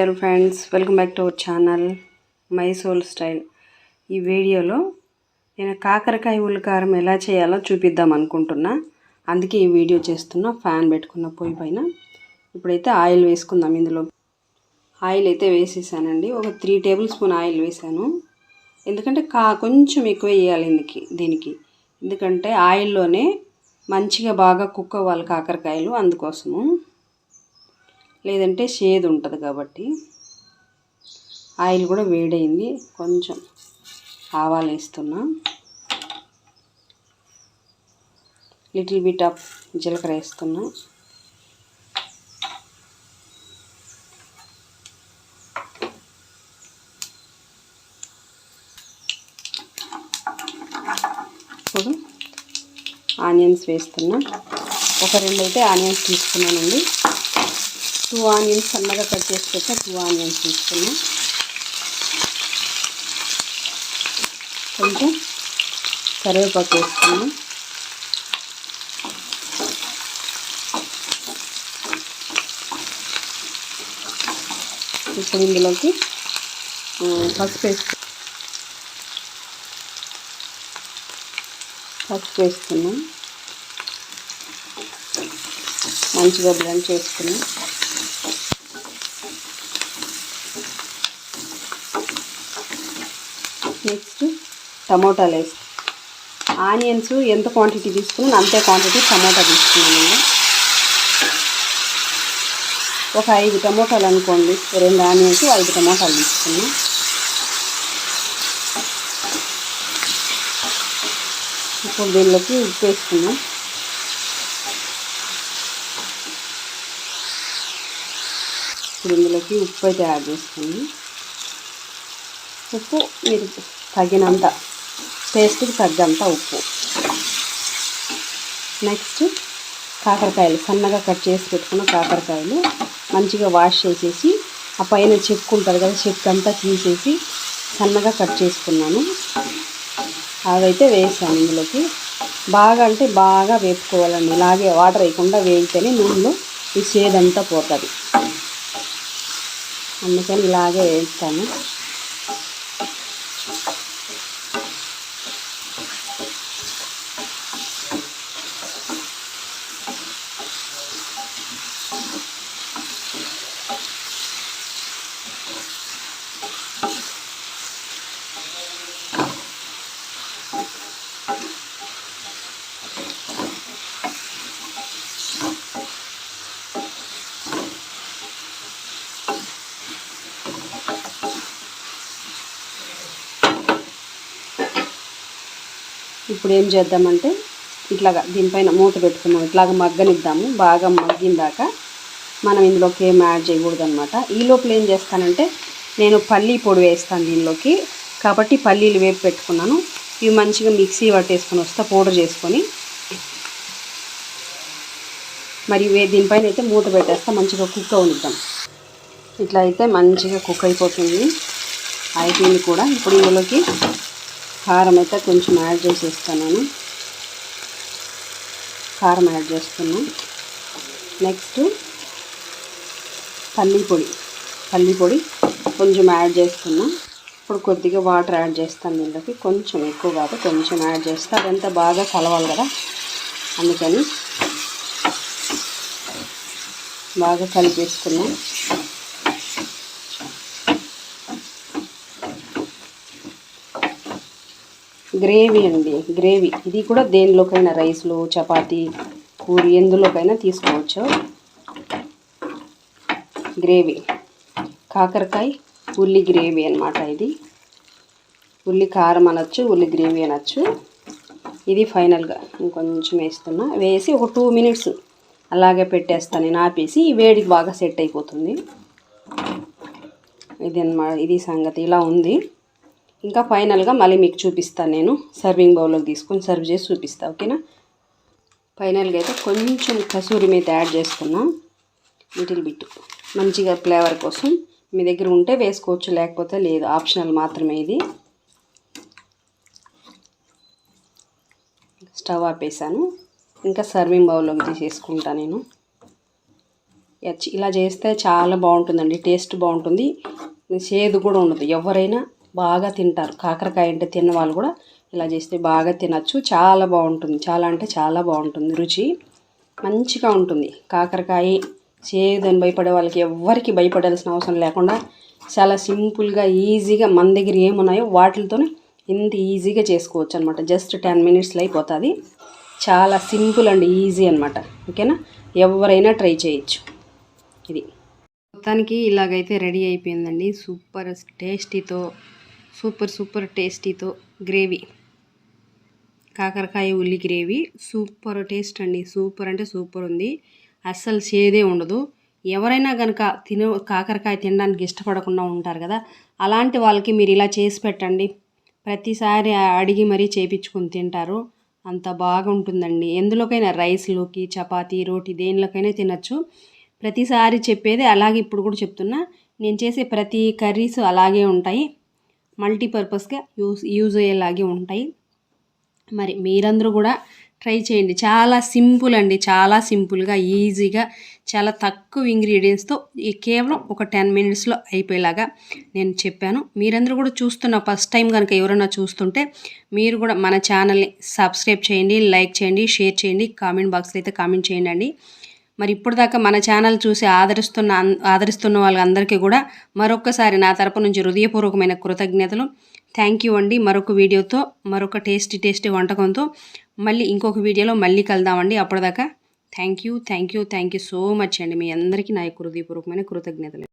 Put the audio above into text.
Dear friends welcome back to our channel my soul style. ఈ వీడియోలో నేను కాకరకాయ ఉల్లికారం ఎలా చేయాలో చూపిద్దాం అనుకుంటున్నా. అందుకే ఈ వీడియో చేస్తున్నా ఫ్యాన్ పెట్టుకున్న పొయ్యి పైన. ఇప్పుడైతే ఆయిల్ వేసుకుందాం ఇందులో. ఆయిల్ అయితే వేసేసానండి. ఒక త్రీ టేబుల్ స్పూన్ ఆయిల్ వేసాను. ఎందుకంటే కా కొంచెం ఎక్కువ వేయాలి ఇందుకి దీనికి. ఎందుకంటే ఆయిల్లోనే మంచిగా బాగా కుక్ అవ్వాలి కాకరకాయలు అందుకోసము. లేదంటే షేద్ ఉంటుంది కాబట్టి ఆయిల్ కూడా వేడైంది. కొంచెం ఆవాలు వేస్తున్నా. లిటిల్ బిట్ ఆఫ్ జీలకర్ర వేస్తున్నా. ఇప్పుడు ఆనియన్స్ వేస్తున్నా. ఒక రెండు అయితే ఆనియన్స్ తీసుకున్నానండి. టూ ఆనియన్స్ సన్నగా కట్ చేసి పెట్టా టూ ఆనియన్స్ తీసుకున్నాం. కొంచెం కరివేపాకు వేసుకున్నాం. ఇప్పుడు ఇందులోకి పసుపు వేసుకు పసుపు వేసుకున్నాం. మంచిగా బ్లెండ్ చేసుకున్నాం. నెక్స్ట్ టమోటాలు వేసి ఆనియన్స్ ఎంత క్వాంటిటీ తీసుకున్నాను అంతే క్వాంటిటీ టమోటా తీసుకున్నాను ఒక ఐదు టమోటాలు అనుకోండి రెండు ఆనియన్స్ ఐదు టమోటాలు తీసుకున్నాం. ఇప్పుడు దీనిలోకి ఉప్పు వేసుకున్నాం ఇప్పుడు ఇందులోకి ఉప్పు అయితే యాడ్ చేసుకున్నాం ఉప్పు మీరు తగినంత. టేస్ట్కి తగ్గంత ఉప్పు. నెక్స్ట్ కాకరకాయలు. సన్నగా కట్ చేసి పెట్టుకున్న కాకరకాయలు మంచిగా వాష్ చేసేసి ఆ పైన చెక్కు ఉంటుంది కదా చెక్కు అంతా తీసేసి సన్నగా కట్ చేసుకున్నాను. అవైతే వేసాను ఇందులోకి. బాగా అంటే బాగా వేపుకోవాలండి. ఇలాగే వాటర్ వేయకుండా వేయితేనే నూనెలో ఈ చేదంతా పోతుంది. అందుకని ఇలాగే వేస్తాను. ఇప్పుడు ఏం చేద్దామంటే ఇట్లాగా దీనిపైన మూత పెట్టుకున్నాం. ఇట్లాగా మగ్గనిద్దాము. బాగా మగ్గిందాక మనం ఇందులోకి ఏం యాడ్ చేయకూడదు అనమాట ఈ లోపల ఏం చేస్తానంటే నేను పల్లీ పొడి వేస్తాను దీనిలోకి. కాబట్టి పల్లీలు వేపు పెట్టుకున్నాను. ఇవి మంచిగా మిక్సీ పట్టేసుకొని వస్తా పౌడర్ చేసుకొని. మరి దీనిపైన అయితే మూత పెట్టేస్తా మంచిగా కుక్ అవనిద్దాం. ఇట్లా అయితే మంచిగా కుక్ అయిపోతుంది. అయిపోయింది కూడా. ఇప్పుడు ఇందులోకి కారం అయితే కొంచెం యాడ్ చేసేస్తాను నేను. కారం యాడ్ చేస్తున్నాను నెక్స్ట్ పల్లీ పొడి. పల్లీ పొడి కొంచెం యాడ్ చేస్తున్నా. ఇప్పుడు కొద్దిగా వాటర్ యాడ్ చేస్తాను దీంట్లోకి. కొంచెం ఎక్కువ కాదు కొంచెం యాడ్ చేస్తే అదంతా బాగా కలవాలి కదా. అందుకని బాగా కలిపేసుకున్నాం. గ్రేవీ అండి గ్రేవీ. ఇది కూడా దేనిలోకైనా రైస్లో చపాతీ పూరి ఎందులోకైనా తీసుకోవచ్చు. గ్రేవీ. కాకరకాయ ఉల్లి గ్రేవీ అనమాట ఇది. ఉల్లి కారం అనొచ్చు ఉల్లి గ్రేవీ అనొచ్చు. ఇది ఫైనల్గా ఇంకొంచెం వేస్తున్నా. వేసి ఒక టూ మినిట్స్ అలాగే పెట్టేస్తాను నేను ఆపేసి వేడికి బాగా సెట్ అయిపోతుంది. ఇది అన్నమాట ఇది సంగతి. ఇలా ఉంది. ఇంకా ఫైనల్గా మళ్ళీ మీకు చూపిస్తాను నేను సర్వింగ్ బౌల్లోకి తీసుకొని సర్వ్ చేసి చూపిస్తాను ఓకేనా? ఫైనల్గా అయితే కొంచెం కసూరి మీద యాడ్ చేసుకున్నా. Little bit. మంచిగా ఫ్లేవర్ కోసం మీ దగ్గర ఉంటే వేసుకోవచ్చు లేకపోతే లేదు. ఆప్షనల్ మాత్రమే ఇది. స్టవ్ ఆపేసాను. ఇంకా సర్వింగ్ బౌల్లోకి తీసేసుకుంటా నేను. ఇలా చేస్తే చాలా బాగుంటుందండి. టేస్ట్ బాగుంటుంది. చేదు కూడా ఉండదు. ఎవరైనా బాగా తింటారు. కాకరకాయ అంటే తిన్న వాళ్ళు కూడా ఇలా చేస్తే బాగా తినచ్చు. చాలా బాగుంటుంది. చాలా అంటే చాలా బాగుంటుంది. రుచి మంచిగా ఉంటుంది. కాకరకాయ చేదని భయపడే వాళ్ళకి ఎవ్వరికి భయపడాల్సిన అవసరం లేకుండా చాలా సింపుల్గా ఈజీగా మన దగ్గర ఏమున్నాయో వాటితోనే ఇంత ఈజీగా చేసుకోవచ్చు అనమాట జస్ట్ టెన్ మినిట్స్లో అయిపోతుంది. చాలా సింపుల్ అండ్ ఈజీ అనమాట ఓకేనా? ఎవరైనా ట్రై చేయొచ్చు. ఇది. మొత్తానికి ఇలాగైతే రెడీ అయిపోయిందండి. సూపర్ టేస్టీతో సూపర్ సూపర్ టేస్టీతో గ్రేవీ. కాకరకాయ ఉల్లి గ్రేవీ. సూపర్ టేస్ట్ అండి. సూపర్ అంటే సూపర్ ఉంది. అస్సలు చేదే ఉండదు. ఎవరైనా కనుక తిన కాకరకాయ తినడానికి ఇష్టపడకుండా ఉంటారు కదా అలాంటి వాళ్ళకి మీరు ఇలా చేసి పెట్టండి. ప్రతిసారి అడిగి మరీ చేపించుకొని తింటారు. అంత బాగుంటుందండి. ఎందులోకైనా రైస్లోకి చపాతీ రోటీ దేనిలోకైనా తినచ్చు. ప్రతిసారి చెప్పేది అలాగే ఇప్పుడు కూడా చెప్తున్నా. నేను చేసే ప్రతి కర్రీస్ అలాగే ఉంటాయి. మల్టీపర్పస్గా యూస్ యూజ్ అయ్యేలాగే ఉంటాయి. మరి మీరందరూ కూడా ట్రై చేయండి. చాలా సింపుల్ అండి. చాలా సింపుల్గా ఈజీగా చాలా తక్కువ ఇంగ్రీడియంట్స్తో కేవలం ఒక టెన్ మినిట్స్లో అయిపోయేలాగా నేను చెప్పాను. మీరందరూ కూడా చూస్తున్న ఫస్ట్ టైం కనుక ఎవరైనా చూస్తుంటే మీరు కూడా మన ఛానల్ని సబ్స్క్రైబ్ చేయండి లైక్ చేయండి షేర్ చేయండి. కామెంట్ బాక్స్లో అయితే కామెంట్ చేయండి మరి ఇప్పుడు దాకా మన ఛానల్ చూసి ఆదరిస్తున్న ఆదరిస్తున్న వాళ్ళందరికీ కూడా మరొక్కసారి నా తరపు నుంచి హృదయపూర్వకమైన కృతజ్ఞతలు. థ్యాంక్ యూ అండి. మరొక వీడియోతో మరొక టేస్టీ టేస్టీ వంటకంతో మళ్ళీ ఇంకొక వీడియోలో మళ్ళీ కలుద్దామండి. అప్పటిదాకా thank you thank you thank you so much అండి. మీ అందరికీ నా యొక్క హృదయపూర్వకమైన కృతజ్ఞతలు.